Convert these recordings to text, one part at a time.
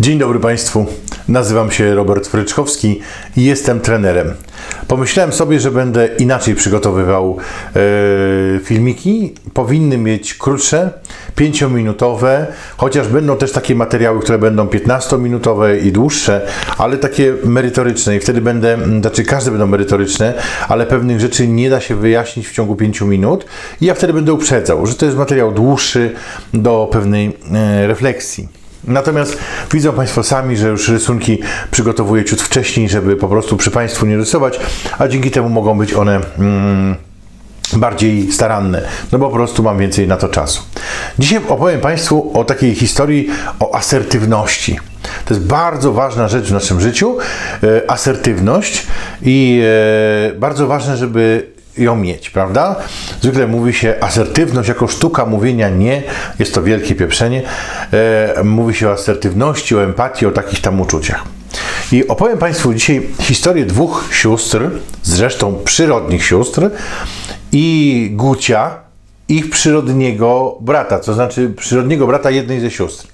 Dzień dobry Państwu. Nazywam się Robert Fryczkowski i jestem trenerem. Pomyślałem sobie, że będę inaczej przygotowywał e, filmiki. Powinny mieć krótsze, 5-minutowe, chociaż będą też takie materiały, które będą 15-minutowe i dłuższe, ale takie merytoryczne. I wtedy będę, znaczy każde będą merytoryczne, ale pewnych rzeczy nie da się wyjaśnić w ciągu 5 minut. I ja wtedy będę uprzedzał, że to jest materiał dłuższy do pewnej e, refleksji. Natomiast widzą Państwo sami, że już rysunki przygotowuję ciut wcześniej, żeby po prostu przy Państwu nie rysować, a dzięki temu mogą być one mm, bardziej staranne, no bo po prostu mam więcej na to czasu. Dzisiaj opowiem Państwu o takiej historii o asertywności. To jest bardzo ważna rzecz w naszym życiu, e, asertywność i e, bardzo ważne, żeby ją mieć, prawda? Zwykle mówi się asertywność jako sztuka mówienia nie, jest to wielkie pieprzenie. E, mówi się o asertywności, o empatii, o takich tam uczuciach. I opowiem Państwu dzisiaj historię dwóch sióstr, zresztą przyrodnich sióstr, i Gucia, ich przyrodniego brata, to znaczy przyrodniego brata jednej ze sióstr.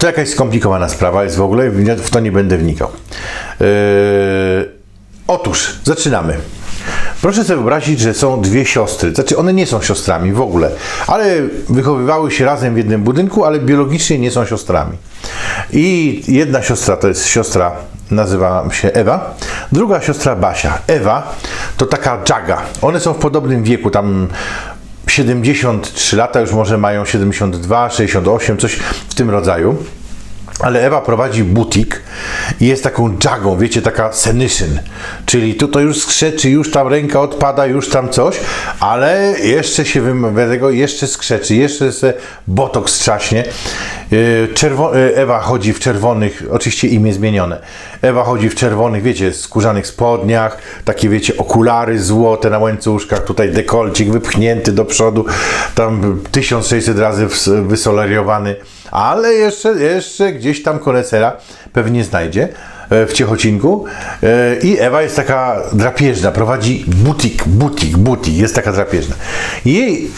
To jakaś skomplikowana sprawa jest w ogóle, w to nie będę wnikał. Yy, otóż, zaczynamy. Proszę sobie wyobrazić, że są dwie siostry. Znaczy, one nie są siostrami w ogóle, ale wychowywały się razem w jednym budynku, ale biologicznie nie są siostrami. I jedna siostra to jest siostra, nazywa się Ewa, druga siostra Basia. Ewa to taka dżaga. One są w podobnym wieku, tam 73 lata, już może mają 72, 68, coś w tym rodzaju. Ale Ewa prowadzi butik i jest taką dżagą, wiecie, taka senyszyn. Czyli tu to już skrzeczy, już tam ręka odpada, już tam coś, ale jeszcze się wymawia tego, jeszcze skrzeczy, jeszcze se botok strzaśnie. Yy, Czerwo- yy, Ewa chodzi w czerwonych, oczywiście imię zmienione. Ewa chodzi w czerwonych, wiecie, skórzanych spodniach, takie wiecie, okulary złote na łańcuszkach, tutaj dekolcik wypchnięty do przodu, tam 1600 razy wysolariowany, ale jeszcze, jeszcze gdzieś tam konesera pewnie znajdzie e, w Ciechocinku E, i Ewa jest taka drapieżna, prowadzi butik, butik, butik, jest taka drapieżna. Jej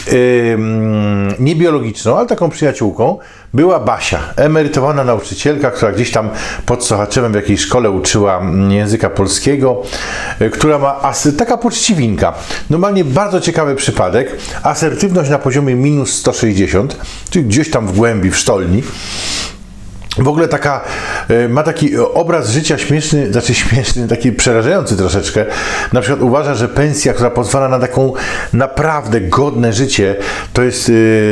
niebiologiczną, ale taką przyjaciółką była Basia, emerytowana nauczycielka, która gdzieś tam pod Sochaczewem w jakiejś szkole uczyła mm, języka polskiego, e, która ma asy, taka poczciwinka. Normalnie bardzo ciekawy przypadek, asertywność na poziomie minus 160, czyli gdzieś tam w głębi, w sztolni. W ogóle taka, e, ma taki obraz życia śmieszny, znaczy śmieszny, taki przerażający troszeczkę. Na przykład uważa, że pensja, która pozwala na taką naprawdę godne życie, to jest,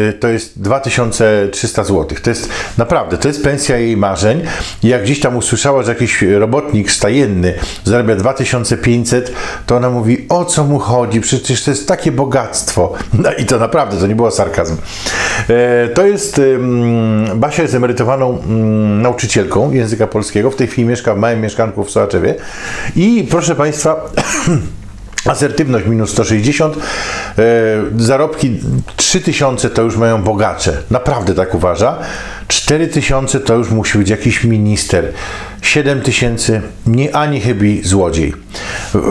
e, to jest 2300 zł. To jest naprawdę, to jest pensja jej marzeń. Jak gdzieś tam usłyszała, że jakiś robotnik stajenny zarabia 2500, to ona mówi, o co mu chodzi? Przecież to jest takie bogactwo. No i to naprawdę, to nie było sarkazm. E, To jest, Basia jest emerytowaną mm, nauczycielką języka polskiego. W tej chwili mieszka w małym mieszkanku w Sołaczewie. I proszę Państwa, asertywność minus 160, e, zarobki 3000 to już mają bogacze. Naprawdę tak uważa. 4000 to już musi być jakiś minister. 7000 nie ani chybi złodziej.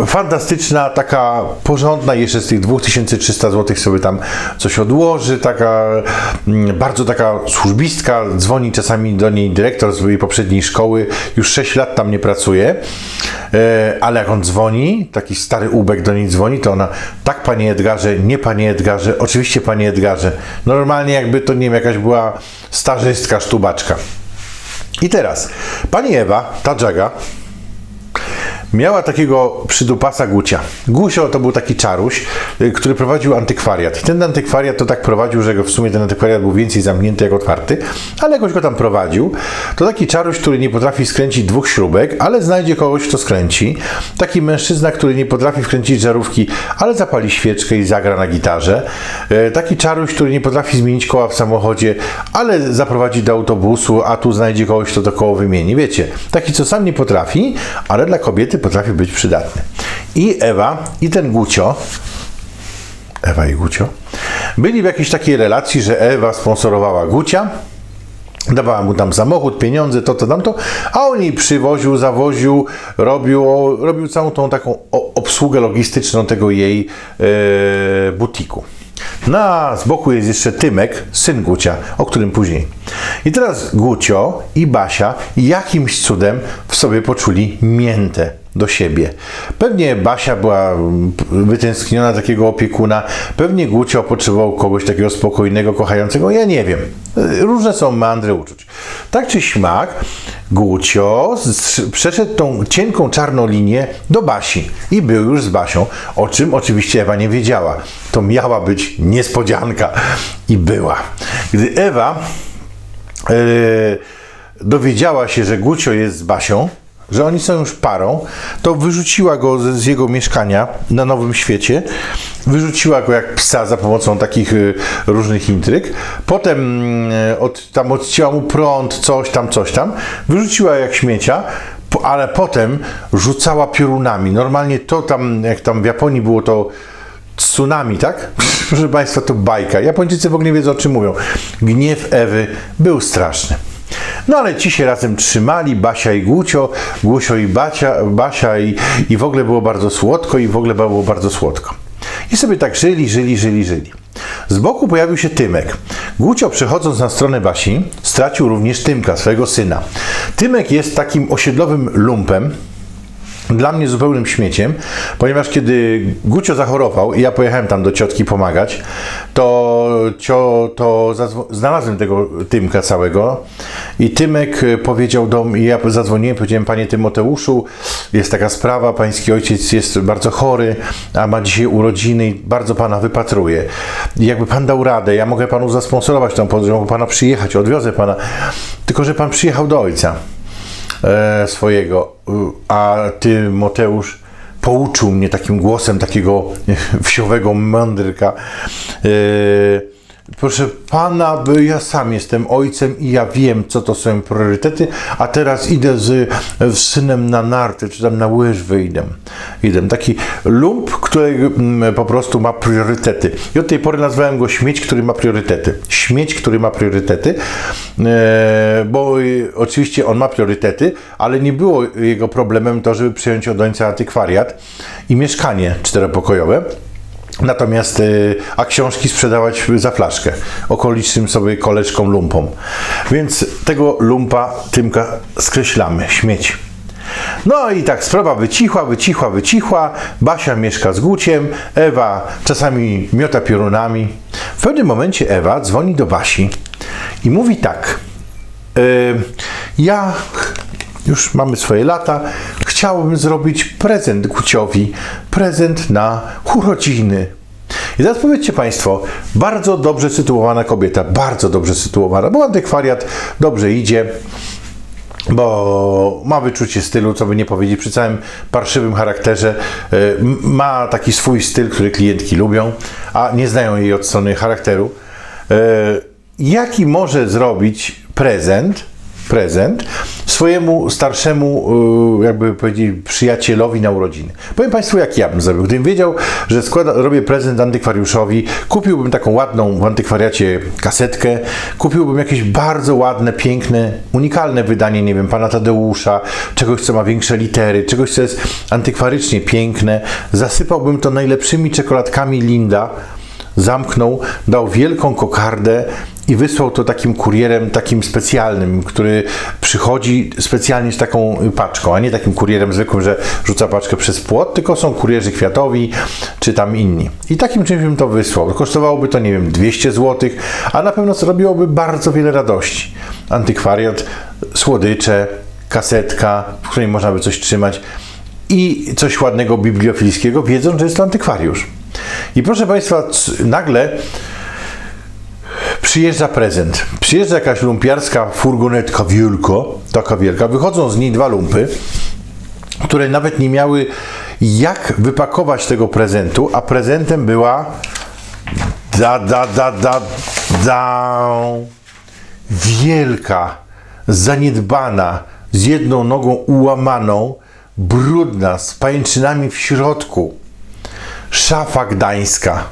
Fantastyczna, taka porządna, jeszcze z tych 2300 zł sobie tam coś odłoży, taka mm, bardzo taka służbistka, dzwoni czasami do niej dyrektor z jej poprzedniej szkoły, już 6 lat tam nie pracuje, e, ale jak on dzwoni, taki stary ubek do niej dzwoni, to ona, tak panie Edgarze, nie panie Edgarze, oczywiście panie Edgarze, normalnie jakby to nie wiem, jakaś była starzystka, sztubaczka. I teraz, pani Ewa, ta dżaga, miała takiego przydupasa Gucia. Gusio to był taki czaruś, y, który prowadził antykwariat. I ten antykwariat to tak prowadził, że go w sumie ten antykwariat był więcej zamknięty jak otwarty, ale jakoś go tam prowadził. To taki czaruś, który nie potrafi skręcić dwóch śrubek, ale znajdzie kogoś, kto skręci. Taki mężczyzna, który nie potrafi wkręcić żarówki, ale zapali świeczkę i zagra na gitarze. E, Taki czaruś, który nie potrafi zmienić koła w samochodzie, ale zaprowadzi do autobusu, a tu znajdzie kogoś, kto to koło wymieni. Wiecie, taki, co sam nie potrafi, ale dla kobiety potrafi być przydatny. I Ewa, i ten Gucio, Ewa i Gucio, byli w jakiejś takiej relacji, że Ewa sponsorowała Gucia, Dawała mu tam samochód, pieniądze, to, to, tamto, a on jej przywoził, zawoził, robił, robił całą tą taką obsługę logistyczną tego jej e, butiku. No a z boku jest jeszcze Tymek, syn Gucia, o którym później. I teraz Gucio i Basia jakimś cudem w sobie poczuli miętę do siebie. Pewnie Basia była wytęskniona takiego opiekuna, pewnie Gucio potrzebował kogoś takiego spokojnego, kochającego, ja nie wiem. Różne są meandry uczuć. Tak czy śmak, Gucio przeszedł tą cienką czarną linię do Basi i był już z Basią, o czym oczywiście Ewa nie wiedziała. To miała być niespodzianka i była. Gdy Ewa e, dowiedziała się, że Gucio jest z Basią, że oni są już parą, to wyrzuciła go z, z jego mieszkania na Nowym Świecie. Wyrzuciła go jak psa za pomocą takich y, różnych intryg. Potem y, od, tam odcięła mu prąd, coś tam, coś tam. Wyrzuciła jak śmiecia, ale potem rzucała piorunami. Normalnie to tam, jak tam w Japonii było to tsunami, tak? Proszę Państwa, to bajka. Japończycy w ogóle nie wiedzą, o czym mówią. Gniew Ewy był straszny. No ale ci się razem trzymali, Basia i Gucio, Gusio i Basia, Basia i, i w ogóle było bardzo słodko i w ogóle było bardzo słodko. I sobie tak żyli, żyli, żyli, żyli. Z boku pojawił się Tymek. Gucio przechodząc na stronę Basi stracił również Tymka, swojego syna. Tymek jest takim osiedlowym lumpem, dla mnie zupełnym śmieciem, ponieważ kiedy Gucio zachorował i ja pojechałem tam do ciotki pomagać, to, cio, to znalazłem tego Tymka całego i Tymek e, powiedział do mnie, ja zadzwoniłem, powiedziałem, panie Tymoteuszu, jest taka sprawa, pański ojciec jest bardzo chory, a ma dzisiaj urodziny i bardzo pana wypatruje. I jakby pan dał radę, ja mogę panu zasponsorować tą podróż, mogę pana przyjechać, odwiozę pana, tylko że pan przyjechał do ojca e, swojego, a ty, Moteusz, pouczył mnie takim głosem takiego wsiowego mądrka. E, Proszę pana, ja sam jestem ojcem i ja wiem, co to są priorytety, a teraz idę z, z synem na narty, czy tam na łyżwy idę. idę. Taki lump, który mm, po prostu ma priorytety. I od tej pory nazwałem go śmieć, który ma priorytety. Śmieć, który ma priorytety, e, bo y, oczywiście on ma priorytety, ale nie było jego problemem to, żeby przyjąć od ojca antykwariat i mieszkanie czteropokojowe. Natomiast, y, a książki sprzedawać za flaszkę okolicznym sobie koleżkom lumpom. Więc tego lumpa Tymka skreślamy, śmieć. No i tak sprawa wycichła, wycichła, wycichła. Basia mieszka z Guciem, Ewa czasami miota piorunami. W pewnym momencie Ewa dzwoni do Basi i mówi tak. y, ja już mamy swoje lata, chciałbym zrobić prezent Guciowi, prezent na urodziny. I teraz powiedzcie Państwo, bardzo dobrze sytuowana kobieta, bardzo dobrze sytuowana, bo antykwariat dobrze idzie, bo ma wyczucie stylu, co by nie powiedzieć, przy całym parszywym charakterze. y, Ma taki swój styl, który klientki lubią, a nie znają jej od strony charakteru. Y, Jaki może zrobić prezent, prezent swojemu starszemu, y, jakby powiedzieć, przyjacielowi na urodziny. Powiem Państwu, jak ja bym zrobił. Gdybym wiedział, że składa, robię prezent antykwariuszowi, kupiłbym taką ładną w antykwariacie kasetkę, kupiłbym jakieś bardzo ładne, piękne, unikalne wydanie, nie wiem, pana Tadeusza, czegoś, co ma większe litery, czegoś, co jest antykwarycznie piękne, zasypałbym to najlepszymi czekoladkami Linda, zamknął, dał wielką kokardę i wysłał to takim kurierem, takim specjalnym, który przychodzi specjalnie z taką paczką, a nie takim kurierem zwykłym, że rzuca paczkę przez płot, tylko są kurierzy kwiatowi, czy tam inni. I takim czymś bym to wysłał. Kosztowałoby to, nie wiem, 200 zł, a na pewno zrobiłoby bardzo wiele radości. Antykwariat, słodycze, kasetka, w której można by coś trzymać i coś ładnego bibliofilskiego, wiedząc, że jest to antykwariusz. I proszę Państwa, nagle przyjeżdża prezent. Przyjeżdża jakaś lumpiarska furgonetka wielka, taka wielka. Wychodzą z niej dwa lumpy, które nawet nie miały jak wypakować tego prezentu, a prezentem była da, da, da, da, da, wielka, zaniedbana, z jedną nogą ułamaną, brudna, z pajęczynami w środku. Szafa gdańska.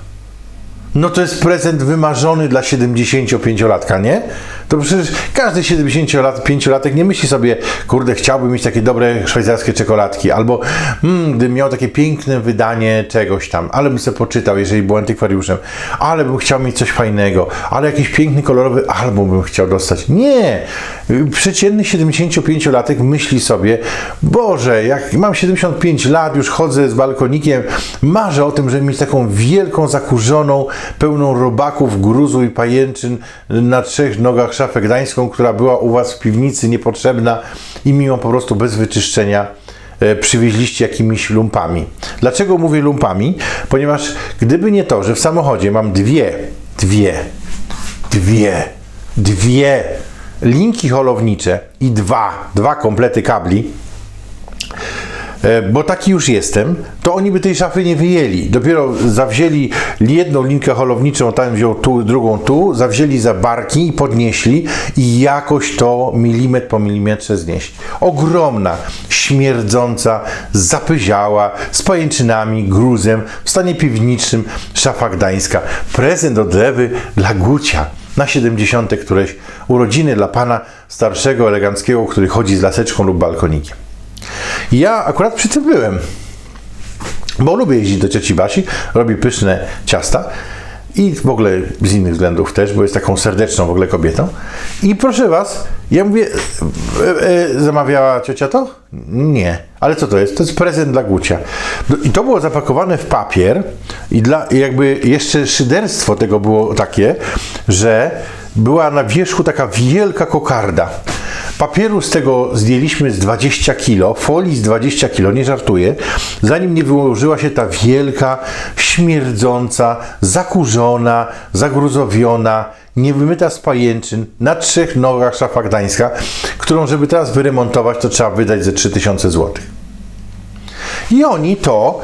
No to jest prezent wymarzony dla 75-latka, nie? To przecież każdy 75-latek nie myśli sobie, kurde, chciałbym mieć takie dobre szwajcarskie czekoladki, albo mm, gdybym miał takie piękne wydanie czegoś tam, ale bym sobie poczytał, jeżeli był antykwariuszem, ale bym chciał mieć coś fajnego, ale jakiś piękny, kolorowy album bym chciał dostać. Nie! Przeciętny 75-latek myśli sobie, Boże, jak mam 75 lat, już chodzę z balkonikiem, marzę o tym, żeby mieć taką wielką, zakurzoną, pełną robaków, gruzu i pajęczyn na trzech nogach szafę gdańską, która była u Was w piwnicy niepotrzebna i mimo po prostu bez wyczyszczenia e, przywieźliście jakimiś lumpami. Dlaczego mówię lumpami? Ponieważ gdyby nie to, że w samochodzie mam dwie, dwie, dwie, dwie linki holownicze i dwa, dwa komplety kabli, bo taki już jestem, to oni by tej szafy nie wyjęli. Dopiero zawzięli jedną linkę holowniczą, tam wziął tu, drugą tu, zawzięli za barki i podnieśli i jakoś to milimetr po milimetrze znieść. Ogromna, śmierdząca, zapyziała, z pajęczynami, gruzem, w stanie piwniczym, szafa gdańska. Prezent od Ewy dla Gucia na 70. któreś urodziny dla pana starszego, eleganckiego, który chodzi z laseczką lub balkonikiem. Ja akurat przy tym byłem, bo lubię jeździć do cioci Basi, robi pyszne ciasta i w ogóle z innych względów też, bo jest taką serdeczną w ogóle kobietą. I proszę was, ja mówię, e, e, zamawiała ciocia to? Nie. Ale co to jest? To jest prezent dla Gucia. No I to było zapakowane w papier i dla, jakby jeszcze szyderstwo tego było takie, że była na wierzchu taka wielka kokarda. Papieru z tego zdjęliśmy z 20 kg, folii z 20 kg, nie żartuję, zanim nie wyłożyła się ta wielka, śmierdząca, zakurzona, zagruzowiona, niewymyta z pajęczyn, na trzech nogach szafa gdańska, którą żeby teraz wyremontować, to trzeba wydać ze 3000 zł. I oni to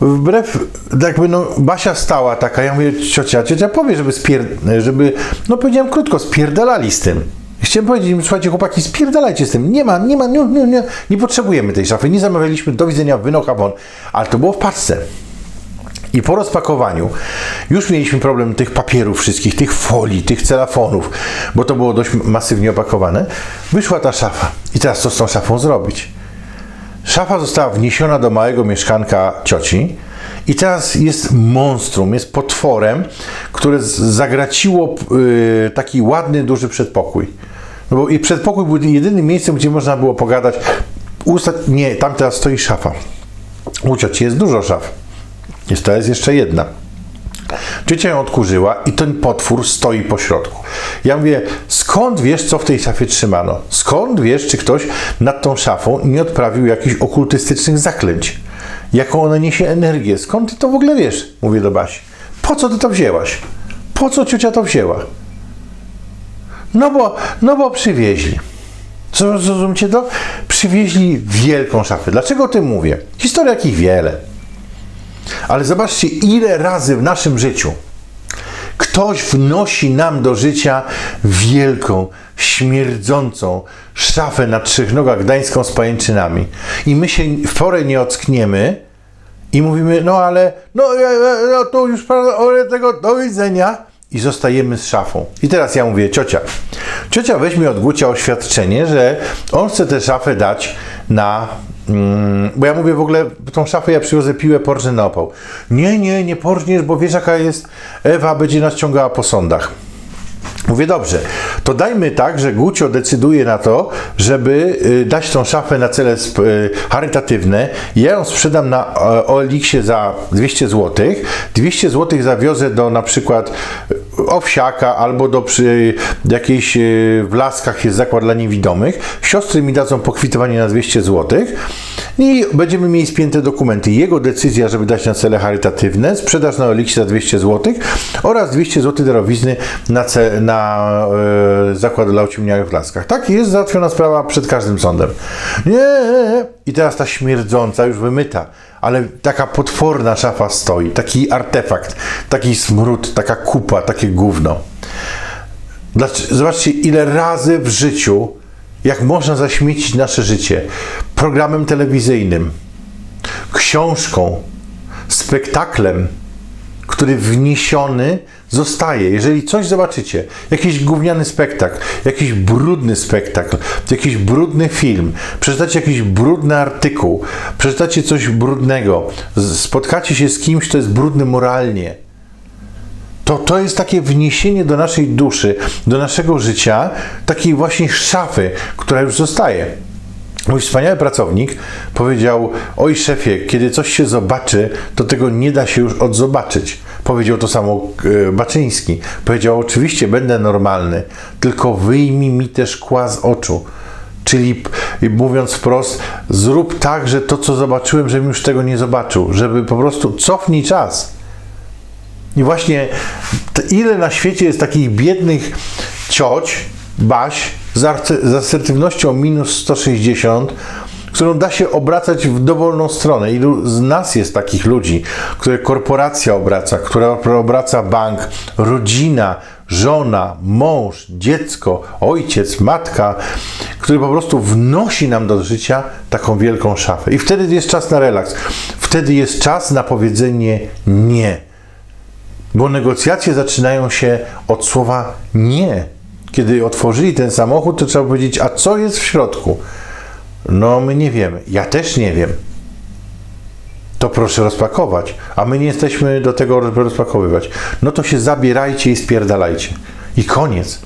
wbrew, jakby no, Basia stała taka, ja mówię, ciocia, ciocia powie, żeby spier... żeby, no powiedziałem krótko, spierdalali z tym. Chciałem powiedzieć słuchajcie, chłopaki, spierdalajcie z tym. Nie ma, nie ma, nie, nie, nie, nie potrzebujemy tej szafy. Nie zamawialiśmy, do widzenia, wynocha won. Ale to było w paczce. I po rozpakowaniu już mieliśmy problem tych papierów wszystkich, tych folii, tych celafonów, bo to było dość masywnie opakowane. Wyszła ta szafa. I teraz co z tą szafą zrobić? Szafa została wniesiona do małego mieszkanka cioci i teraz jest monstrum, jest potworem, które zagraciło yy, taki ładny, duży przedpokój. No bo i przedpokój był jedynym miejscem, gdzie można było pogadać. Usta... Nie, tam teraz stoi szafa. U cioci jest dużo szaf. Jest, to jest jeszcze jedna. Ciocia ją odkurzyła i ten potwór stoi po środku. Ja mówię, skąd wiesz, co w tej szafie trzymano? Skąd wiesz, czy ktoś nad tą szafą nie odprawił jakichś okultystycznych zaklęć? Jaką ona niesie energię? Skąd ty to w ogóle wiesz? Mówię do Basi. Po co ty to wzięłaś? Po co ciocia to wzięła? No bo, no bo przywieźli. Zrozumcie to? Przywieźli wielką szafę. Dlaczego o tym mówię? Historia jakich wiele. Ale zobaczcie, ile razy w naszym życiu ktoś wnosi nam do życia wielką, śmierdzącą szafę na trzech nogach gdańską z pajęczynami. I my się w porę nie ockniemy i mówimy, no ale, no, no to już ale tego do widzenia. I zostajemy z szafą. I teraz ja mówię, ciocia. Ciocia weźmie od Gucia oświadczenie, że on chce tę szafę dać na. Mm, bo ja mówię w ogóle, tą szafę ja przywiozę piłę porżnę na opał. Nie, nie, nie porżniesz, bo wiesz jaka jest. Ewa będzie nas ciągała po sądach. Mówię, dobrze, to dajmy tak, że Gucio decyduje na to, żeby y, dać tą szafę na cele y, charytatywne. Ja ją sprzedam na e, OLX-ie za 200 zł. 200 zł zawiozę do na przykład Owsiaka albo do przy jakiejś y, w Laskach jest zakład dla niewidomych. Siostry mi dadzą pokwitowanie na 200 zł i będziemy mieli spięte dokumenty. Jego decyzja, żeby dać na cele charytatywne, sprzedaż na OLX za 200 zł oraz 200 zł darowizny na, ce, na e, zakład dla ociemniałych w Laskach. Tak, jest załatwiona sprawa przed każdym sądem. Nie! I teraz ta śmierdząca, już wymyta, ale taka potworna szafa stoi, taki artefakt, taki smród, taka kupa, takie gówno. Zobaczcie, ile razy w życiu, jak można zaśmiecić nasze życie programem telewizyjnym, książką, spektaklem, który wniesiony zostaje. Jeżeli coś zobaczycie, jakiś gówniany spektakl, jakiś brudny spektakl, jakiś brudny film, przeczytacie jakiś brudny artykuł, przeczytacie coś brudnego, spotkacie się z kimś, kto jest brudny moralnie, to to jest takie wniesienie do naszej duszy, do naszego życia, takiej właśnie szafy, która już zostaje. Mój wspaniały pracownik powiedział: Oj, szefie, kiedy coś się zobaczy, to tego nie da się już odzobaczyć. Powiedział to samo e, Baczyński. Powiedział: Oczywiście, będę normalny, tylko wyjmij mi te szkła z oczu. Czyli mówiąc wprost, zrób tak, że to, co zobaczyłem, żebym już tego nie zobaczył, żeby po prostu cofnij czas. I właśnie ile na świecie jest takich biednych cioć, baś z, asertywnością minus 160, którą da się obracać w dowolną stronę. Ilu z nas jest takich ludzi, które korporacja obraca, która obraca bank, rodzina, żona, mąż, dziecko, ojciec, matka, który po prostu wnosi nam do życia taką wielką szafę. I wtedy jest czas na relaks. Wtedy jest czas na powiedzenie nie. Bo negocjacje zaczynają się od słowa nie. Kiedy otworzyli ten samochód, to trzeba powiedzieć, a co jest w środku? No, my nie wiemy. Ja też nie wiem. To proszę rozpakować. A my nie jesteśmy do tego, rozpakowywać. No to się zabierajcie i spierdalajcie. I koniec.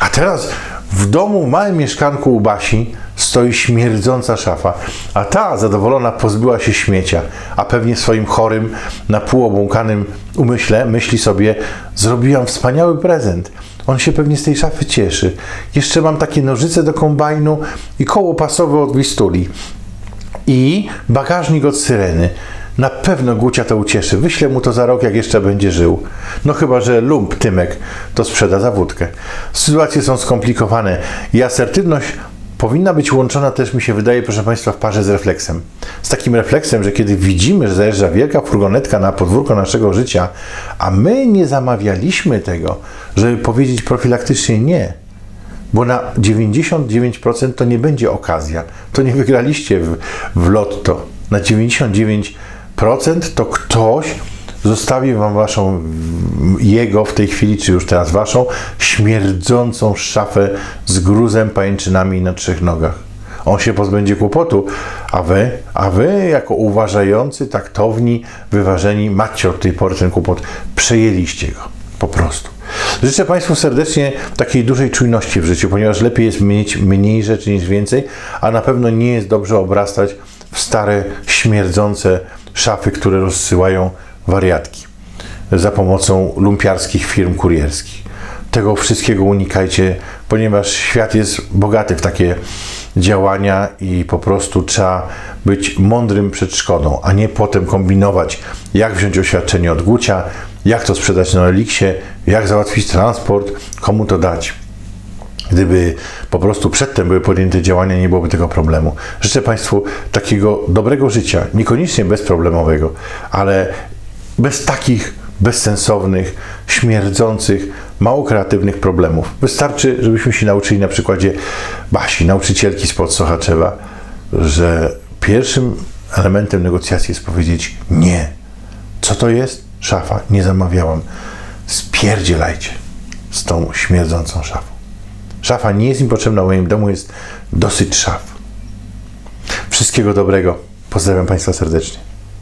A teraz w domu, w małym mieszkanku u Basi stoi śmierdząca szafa, a ta zadowolona pozbyła się śmiecia, a pewnie w swoim chorym, na pół obłąkanym umyśle myśli sobie, zrobiłam wspaniały prezent. On się pewnie z tej szafy cieszy. Jeszcze mam takie nożyce do kombajnu i koło pasowe od Wistuli. I bagażnik od Syreny. Na pewno Gucia to ucieszy. Wyślę mu to za rok, jak jeszcze będzie żył. No chyba, że lump Tymek to sprzeda za wódkę. Sytuacje są skomplikowane i asertywność powinna być łączona też, mi się wydaje, proszę Państwa, w parze z refleksem. Z takim refleksem, że kiedy widzimy, że zajeżdża wielka furgonetka na podwórko naszego życia, a my nie zamawialiśmy tego, żeby powiedzieć profilaktycznie nie, bo na 99% to nie będzie okazja. To nie wygraliście w, w lotto. Na 99% to ktoś zostawi wam waszą, jego w tej chwili, czy już teraz waszą, śmierdzącą szafę z gruzem, pajęczynami na trzech nogach. On się pozbędzie kłopotu, a wy, a wy jako uważający, taktowni, wyważeni, macie od tej pory ten kłopot, przejęliście go. Po prostu. Życzę Państwu serdecznie takiej dużej czujności w życiu, ponieważ lepiej jest mieć mniej rzeczy niż więcej, a na pewno nie jest dobrze obrastać w stare, śmierdzące szafy, które rozsyłają wariatki za pomocą lumpiarskich firm kurierskich. Tego wszystkiego unikajcie, ponieważ świat jest bogaty w takie działania i po prostu trzeba być mądrym przed szkodą, a nie potem kombinować, jak wziąć oświadczenie od Gucia, jak to sprzedać na Eliksie, jak załatwić transport, komu to dać. Gdyby po prostu przedtem były podjęte działania, nie byłoby tego problemu. Życzę Państwu takiego dobrego życia, niekoniecznie bezproblemowego, ale bez takich bezsensownych, śmierdzących, mało kreatywnych problemów. Wystarczy, żebyśmy się nauczyli na przykładzie Basi, nauczycielki spod Sochaczewa, że pierwszym elementem negocjacji jest powiedzieć nie. Co to jest? Szafa. Nie zamawiałam. Spierdzielajcie z tą śmierdzącą szafą. Szafa nie jest mi potrzebna, w moim domu jest dosyć szaf. Wszystkiego dobrego. Pozdrawiam Państwa serdecznie.